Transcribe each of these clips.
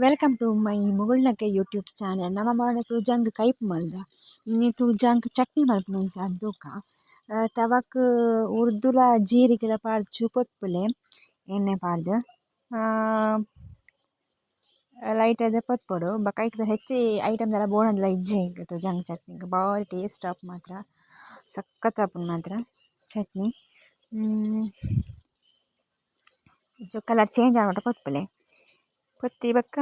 Welcome to my ಮುಗುಳ್ನಕ್ಕೆ YouTube channel ನಮ ಬಾಡೆ ತೂಜಂಗ್ ಕೈಪ್ ಮಲ್ದ ಇನ್ನಿ ತೂಜಂಗ್ ಚಟ್ನಿ ಮಲ್ಪುನಂಚ ಅದ್ದುಕ ತವಕ್ ಉರ್ದುಲ ಜೀರಿಗೆಲ ಪಾಡ್ದ್ ಪೊತ್ಪುಲೆ ಎಣ್ಣೆ ಪಾಡ್ದ್ ಲೈಟ್ ಅದ ಪೊತ್ಪೊಡು ಬೊಕ ಐಕ್ ಹೆಚ್ಚಿ ಐಟಮ್ ಎಲ್ಲ ಬೋಣದಲ್ಲ ಇಜ್ಜೆ ಎಂಕ್ ತೂಜಂಗ್ ಚಟ್ನಿಗ್ ಬಾರಿ ಟೇಸ್ಟ್ ಆಪ್ ಮಾತ್ರ ಸಖತ್ ಆಪುಂಡು ಮಾತ್ರ ಚಟ್ನಿ ಕಲರ್ ಚೇಂಜ್ ಆವೊಡು ಪೊತ್ಪುಲೆ ಪೊತ್ತಿ ಬೊಕ್ಕ?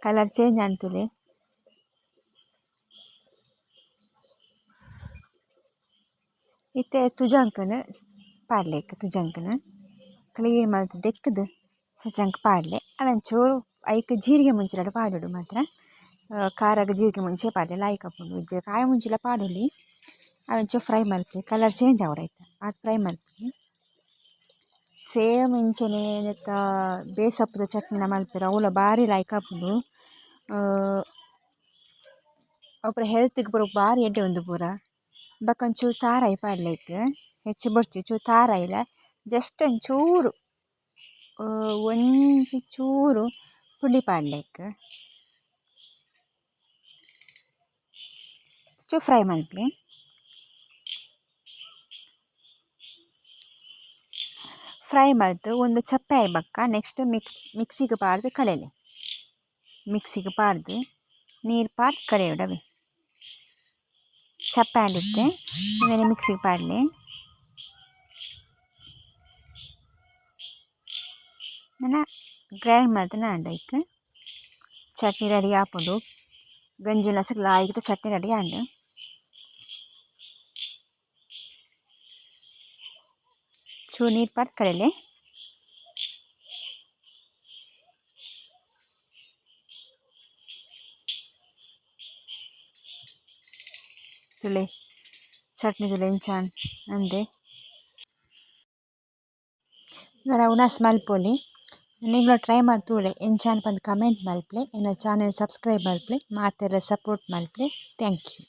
ಕಲರ್ ಚೇಂಜ್ ಆಂತುಲೆ ಇತ್ತೆ ತುಜಂಕನ ಪಾಡ್ಲೆಕ್, ತುಜಂಕನ? ಕ್ಲೀನ್ ಮಲ್ತ್ ದೆಕ್ಕುದು, ತುಜಂಕ್ ಪಾಡ್ಲೆ. ಅವೆನ್ ಚೂರು ಐಕ್ ಜೀರಿಗೆ ಮುಂಚಿಲಡ ಪಾಡೊಡು ಮಾತ್ರ. ಕಾರಗ್ ಜೀರಿಗೆ ಮುಂಚೆ ಪಾಡ್ಲೆ ಲಾಯ್ಕ ಆಪುಂಡು ಇಜ್ಜಿ ಕಾಯಿ ಮುಂಚಿಲ ಪಾಡುಲಿ. ಅವೆನ್ ಚೂರು ಫ್ರೈ ಮಲ್ಪುಲೆ ಕಲರ್ ಚೇಂಜ್ ಆವಡ್ ಅದು ಫ್ರೈ ಮಲ್ಪುಲೆ ಸೇಮ್ ಇಂಚನೆ ನೆತ್ತ ಬೇಸಪ್ಪುದ ಚಟ್ನಿ ನಮ ಮಲ್ಪೆರ್ ಅವುಲ ಬಾರಿ ಲಾಯ್ಕ್ ಆಪುಂಡು ಅವು ಪೂರ ಹೆಲ್ತ್‌ಗ್ ಪೂರ ಬಾರಿ ಎಡ್ಡೆ ಉಂದು ಪೂರ ಬೊಕ ಒಂಚೂರು ತಾರಾಯಿ ಪಾಡ್ಲೆಕ್ ಹೆಚ್ಚಿ ಬೊರ್ಚಿ ಚೂರು ತಾರಾಯಿಲ ಜಸ್ಟ್ ಒಂಚೂರು ಒಂಜಿ ಚೂರು ಪುಡಿ ಪಾಡ್ಲೆಕ್ ಚೂರು ಫ್ರೈ ಮಲ್ಪುಲೆ ಫ್ರೈ ಮಲ್ತ್ ಒಂದು ಚಪ್ಪೆ ಆಯಿ ನೆಕ್ಸ್ಟ್ ನೆಕ್ಸ್ಟ್ ಮಿಕ್ಸಿಗೆ ಪಾಡ್ದ್ ಕಳೆಲೆ ಮಿಕ್ಸಿಗೆ ಪಾಡ್ದ್ ನೀರು ಪಾಡ್ ಕಡೆಯೊಡು ಅವೆ ಚಪ್ಪೆ ಆಂಡಿತ್ತೆ ಉಂದೆನ್ ಮಿಕ್ಸಿಗ್ ಪಾಡಲೆ ನನ್ನ ಗ್ರೈಂಡ್ ಮಲ್ತ್ ಆಂಡ್ ಐಕ್ ಚಟ್ನಿ ರೆಡಿ ಆಪುಂಡು ಗಂಜಿಲ ಲಾಯ್ಕ್ ಚಟ್ನಿ ರೆಡಿ ಆಂಡ್ ಚೂರು ನೀರು ಪಾಡ್ ಕಡೆಯಲೆ ತುಲೆ ಚಟ್ನಿ ತುಲೆ ಇಂಚಾನ್ ಅಂದೆ ನರ ಉನಾಸ್ ಮಲ್ಪೊಲಿ ನಿಕ್ಲ ಟ್ರೈ ಮಲ್ತುಲೆ ಎಂಚಾನ್ ಪಂದ್ ಕಮೆಂಟ್ ಮಲ್ಪಲೆ ಎನ್ನ channel subscribe ಮಲ್ಪಲೆ ಮಾತೆರೆ support ಮಲ್ಪಲೆ thank you